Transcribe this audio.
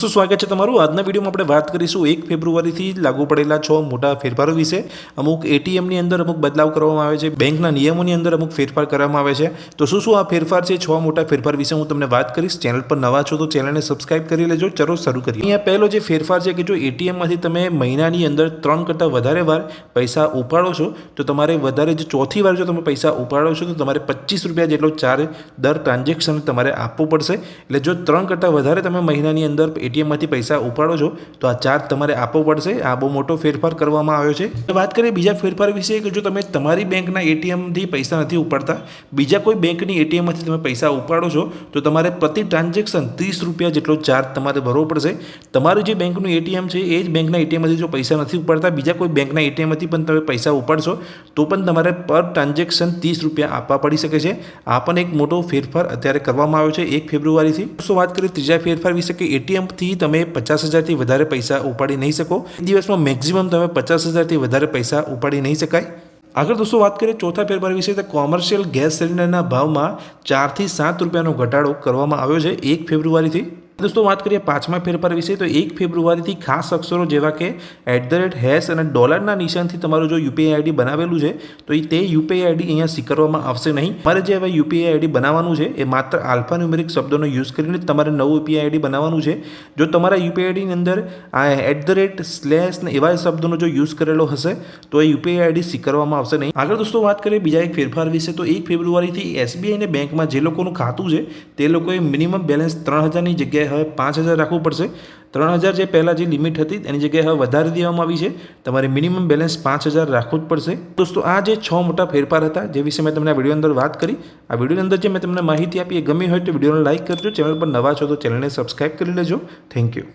શું સ્વાગત છે તમારું? આજના વિડીયોમાં આપણે વાત કરીશું એક ફેબ્રુઆરીથી લાગુ પડેલા છ મોટા ફેરફારો વિશે. અમુક એટીએમની અંદર અમુક બદલાવ કરવામાં આવે છે, બેંકના નિયમોની અંદર અમુક ફેરફાર કરવામાં આવે છે. તો શું શું આ ફેરફાર છે, છ મોટા ફેરફાર વિશે હું તમને વાત કરીશ. ચેનલ પર નવા છો તો ચેનલને સબસ્ક્રાઇબ કરી લેજો, ચલો શરૂ કરીએ. અહીંયા પહેલો જે ફેરફાર છે કે જો એટીએમમાંથી તમે મહિનાની અંદર ત્રણ કરતાં વધારે વાર પૈસા ઉપાડો છો, તો તમારે વધારે જે ચોથી વાર જો તમે પૈસા ઉપાડો છો, તો તમારે પચીસ રૂપિયા જેટલો ચાર્જ દર ટ્રાન્ઝેક્શન તમારે આપવો પડશે. એટલે જો ત્રણ કરતાં વધારે તમે મહિનાની અંદર એટીએમમાંથી પૈસા ઉપાડો છો, તો આ ચાર્જ તમારે આપવો પડશે. આ બહુ મોટો ફેરફાર કરવામાં આવ્યો છે. વાત કરીએ બીજા ફેરફાર વિશે કે જો તમે તમારી બેંકના એટીએમથી પૈસા નથી ઉપાડતા, બીજા કોઈ બેંકની એટીએમમાંથી તમે પૈસા ઉપાડો છો, તો તમારે પ્રતિ ટ્રાન્ઝેક્શન ત્રીસ રૂપિયા જેટલો ચાર્જ તમારે ભરવો પડશે. તમારું જે બેંકનું એટીએમ છે, એ જ બેંકના એટીએમમાંથી જો પૈસા નથી ઉપાડતા, બીજા કોઈ બેંકના એટીએમમાંથી પણ તમે પૈસા ઉપાડશો, તો પણ તમારે પર ટ્રાન્ઝેક્શન ત્રીસ રૂપિયા આપવા પડી શકે છે. આ પણ એક મોટો ફેરફાર અત્યારે કરવામાં આવ્યો છે, એક ફેબ્રુઆરીથી. તો વાત કરીએ ત્રીજા ફેરફાર વિશે કે એટીએમથી તમે પચાસ હજારથી વધારે પૈસા ઉપાડી નહીં શકો. દિવસમાં મેક્ઝિમમ તમે પચાસ હજારથી વધારે પૈસા ઉપાડી નહીં શકાય. આગળ દોસ્તો વાત કરીએ ચોથા ફેરફાર વિશે, તો કોમર્શિયલ ગેસ સિલિન્ડરના ભાવમાં ચારથી સાત રૂપિયાનો ઘટાડો કરવામાં આવ્યો છે એક ફેબ્રુઆરીથી. દોસ્તો વાત કરીએ પાંચમા ફેરફાર વિશે, તો એક ફેબ્રુઆરીથી ખાસ અક્ષરો જેવા કે એટ ધ રેટ હેશ અને ડોલરના નિશાનથી તમારું જો યુપીઆઈ આઈડી બનાવેલું છે, તો તે યુપીઆઈ આઈડી અહીંયા સ્વીકારવામાં આવશે નહીં. મારે જે હવે યુપીઆઈ આઈડી બનાવવાનું છે, એ માત્ર આલ્ફા ન્યુમેરિક શબ્દોનો યુઝ કરીને તમારે નવું યુપીઆઈ આઈડી બનાવવાનું છે. જો તમારા યુપીઆઈ આઈડીની અંદર આ એટ ધ રેટ સ્લેશ ને એવા શબ્દોનો જો યુઝ કરેલો હશે, તો એ યુપીઆઈ આઈડી સ્વીકારવામાં આવશે નહીં. આગળ દોસ્તો વાત કરીએ બીજા એક ફેરફાર વિશે, તો એક ફેબ્રુઆરીથી એસબીઆઈને બેંકમાં જે લોકોનું ખાતું છે, તે લોકોએ મિનિમમ બેલેન્સ ત્રણ હજારની જગ્યાએ હવે પાંચ હજાર રાખવું પડશે. ત્રણ હજાર જે પહેલાં જે લિમિટ હતી, એની જગ્યાએ હવે વધારી દેવામાં આવી છે. તમારે મિનિમમ બેલેન્સ પાંચ હજાર રાખવું જ પડશે. દોસ્તો, આ જે છ મોટા ફેરફાર હતા, જે વિશે મેં તમને આ વીડિયો અંદર વાત કરી. આ વિડીયોની અંદર જે મેં તમને માહિતી આપી, એ ગમી હોય તો વિડીયોને લાઇક કરજો. ચેનલ પર નવા છો તો ચેનલને સબસ્ક્રાઇબ કરી લેજો. Thank you